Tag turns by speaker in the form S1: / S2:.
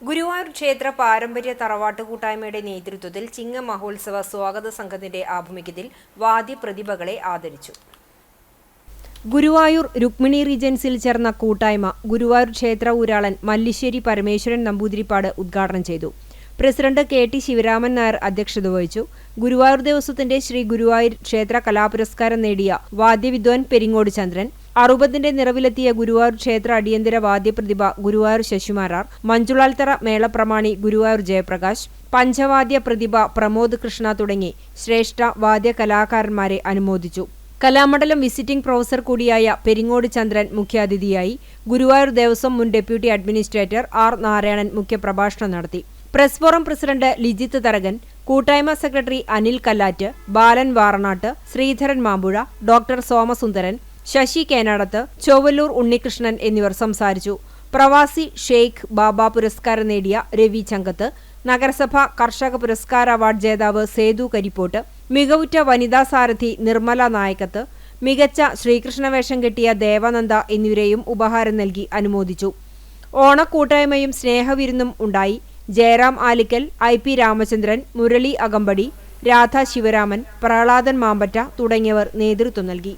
S1: ഗുരുവായൂർ ക്ഷേത്ര പാരമ്പര്യ തറവാട്ട് കൂട്ടായ്മയുടെ നേതൃത്വത്തിൽ ചിങ്ങ മഹോത്സവ സ്വാഗത സംഘത്തിന്റെ ആഭിമുഖ്യത്തിൽ വാദ്യ പ്രതിഭകളെ ആദരിച്ചു. ഗുരുവായൂർ രുക്മിണി റീജൻസിൽ ചേർന്ന കൂട്ടായ്മ ഗുരുവായൂർ ക്ഷേത്ര ഊരാളൻ മല്ലിശ്ശേരി പരമേശ്വരൻ നമ്പൂതിരിപ്പാട് ഉദ്ഘാടനം ചെയ്തു. President K T Sivaraman Nair അധ്യക്ഷത വഹിച്ചു. ഗുരുവായൂർ ദേവസ്വത്തിന്റെ ശ്രീ ഗുരുവായൂർ ക്ഷേത്ര കലാപുരസ്കാരം നേടിയ വാദ്യവിദ്വാൻ പെരിങ്ങോട് ചന്ദ്രൻ അറുപതിന്റെ നിറവിലെത്തിയ ഗുരുവായൂർ ക്ഷേത്ര അടിയന്തര വാദ്യപ്രതിഭ ഗുരുവായൂർ ശശിമാരാർ മഞ്ജുളാൽത്തറ മേളപ്രമാണി ഗുരുവായൂർ ജയപ്രകാശ് പഞ്ചവാദ്യ പ്രതിഭ പ്രമോദ് കൃഷ്ണ തുടങ്ങി ശ്രേഷ്ഠ വാദ്യ കലാകാരന്മാരെ അനുമോദിച്ചു. കലാമണ്ഡലം വിസിറ്റിംഗ് പ്രൊഫസർ കൂടിയായ പെരിങ്ങോട് ചന്ദ്രൻ മുഖ്യാതിഥിയായി ഗുരുവായൂർ ദേവസ്വം മുൻ ഡെപ്യൂട്ടി അഡ്മിനിസ്ട്രേറ്റർ ആർ നാരായണൻ മുഖ്യപ്രഭാഷണം നടത്തി. Press forum president Lijith Tharakan കൂട്ടായ്മ സെക്രട്ടറി അനിൽ കല്ലാറ്റ് ബാലൻ വാറനാട്ട് ശ്രീധരൻ മാമ്പുഴ ഡോക്ടർ സോമസുന്ദരൻ ശശി കേനാടത്ത് ചൊവ്വല്ലൂർ ഉണ്ണികൃഷ്ണൻ എന്നിവർ സംസാരിച്ചു. പ്രവാസി ഷെയ്ഖ് ബാബ പുരസ്കാരം നേടിയ രവി ചങ്കത്ത് നഗരസഭ കർഷക പുരസ്കാര അവാർഡ് ജേതാവ് സേതു കരിപ്പോട്ട് മികവുറ്റ വനിതാ സാരഥി നിർമ്മല നായകത്ത് മികച്ച ശ്രീകൃഷ്ണവേഷം കെട്ടിയ ദേവാനന്ദ എന്നിവരെയും ഉപഹാരം നൽകി അനുമോദിച്ചു. ഓണക്കൂട്ടായ്മയും സ്നേഹവിരുന്നും ഉണ്ടായി. ജയറാം ആലിക്കൽ ഐ പി രാമചന്ദ്രൻ മുരളി അകമ്പടി രാധ ശിവരാമൻ പ്രഹ്ലാദൻ മാമ്പറ്റ തുടങ്ങിയവർ നേതൃത്വം നൽകി.